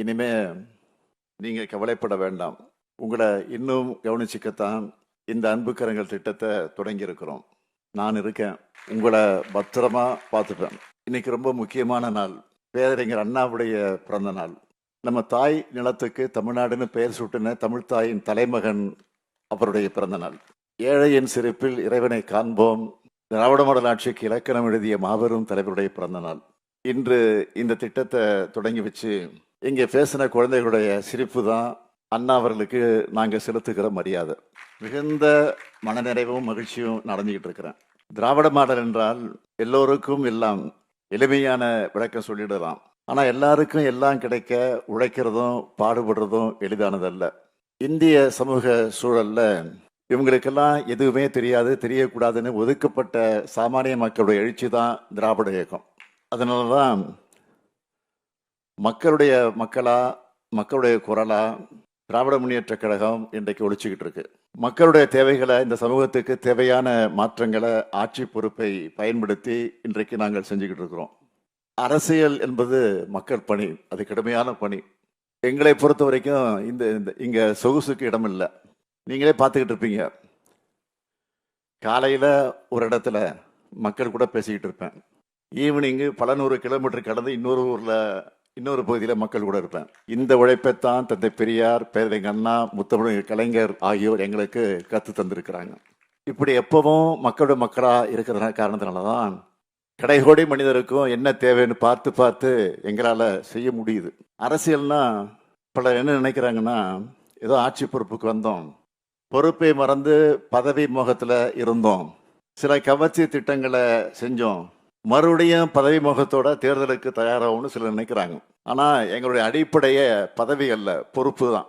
இனிமே நீங்கள் கவலைப்பட வேண்டாம். உங்களை இன்னும் கவனிச்சிக்கத்தான் இந்த அன்புக்கரங்கள் திட்டத்தை தொடங்கியிருக்கிறோம். நான் இருக்கேன். உங்களை பத்திரமா பார்த்துப்பேன். இன்னைக்கு ரொம்ப முக்கியமான நாள். பேரறிஞர் அண்ணாவுடைய பிறந்த நாள். நம்ம தாய் நிலத்துக்கு தமிழ்நாடுன்னு பெயர் சூட்டின தமிழ் தாயின் தலைமகன் அவருடைய பிறந்த நாள். ஏழையின் சிரிப்பில் இறைவனை காண்போம். திராவிட மாடல் ஆட்சிக்கு இலக்கணம் எழுதிய மாபெரும் தலைவருடைய பிறந்த நாள். இன்று இந்த திட்டத்தை தொடங்கி வச்சு இங்கே பேசின குழந்தைகளுடைய சிரிப்பு தான் அண்ணா அவர்களுக்கு நாங்கள் செலுத்துகிற மரியாதை. மிகுந்த மனநிறைவும் மகிழ்ச்சியும் நடந்துகிட்டு இருக்கிறேன். திராவிட மாடல் என்றால் எல்லோருக்கும் எல்லாம் எளிமையான விளக்கம் சொல்லிடலாம். ஆனால் எல்லாருக்கும் எல்லாம் கிடைக்க உழைக்கிறதும் பாடுபடுறதும் எளிதானதல்ல. இந்திய சமூக சூழலில் இவங்களுக்கெல்லாம் எதுவுமே தெரியாது தெரியக்கூடாதுன்னு ஒதுக்கப்பட்ட சாமானிய மக்களுடைய எழுச்சி தான் திராவிட இயக்கம். அதனால தான் மக்களுடைய மக்களா மக்களுடைய குரலா திராவிட முன்னேற்ற கழகம் இன்றைக்கு ஒழிச்சுக்கிட்டு இருக்கு. மக்களுடைய தேவைகளை இந்த சமூகத்துக்கு தேவையான மாற்றங்களை ஆட்சி பொறுப்பை பயன்படுத்தி இன்றைக்கு நாங்கள் செஞ்சுக்கிட்டு இருக்கிறோம். அரசியல் என்பது மக்கள் பணி அது கடுமையான பணி. எங்களை பொறுத்த வரைக்கும் இந்த இந்த- இங்கே சொகுசுக்கு இடம் இல்லை. நீங்களே பார்த்துக்கிட்டு இருப்பீங்க. காலையில் ஒரு இடத்துல மக்கள் கூட பேசிக்கிட்டு இருப்பேன். ஈவினிங்கு பல நூறு கிலோமீட்டர் கடந்து இன்னொரு ஊரில் இன்னொரு பகுதியில் மக்கள் கூட இருப்பேன். இந்த உழைப்பைத்தான் தந்தை பெரியார் பேரறிஞர் அண்ணா முத்தமிழ் கலைஞர் ஆகியோர் எங்களுக்கு கற்று தந்திருக்கிறாங்க. இப்படி எப்பவும் மக்களோட மக்களாக இருக்கிற காரணத்தினால தான் கடைகோடி மனிதருக்கும் என்ன தேவைன்னு பார்த்து பார்த்து எங்களால் செய்ய முடியுது. அரசியல்னா பலர் என்ன நினைக்கிறாங்கன்னா ஏதோ ஆட்சி பொறுப்புக்கு வந்தோம். பொறுப்பை மறந்து பதவி மோகத்தில் இருந்தோம். சில கவர்ச்சி திட்டங்களை செஞ்சோம். மறுபடியும் பதவி முகத்தோட தேர்தலுக்கு தயாராகும்னு சிலர் நினைக்கிறாங்க. ஆனால் எங்களுடைய அடிப்படையை பதவி அல்ல பொறுப்பு தான்.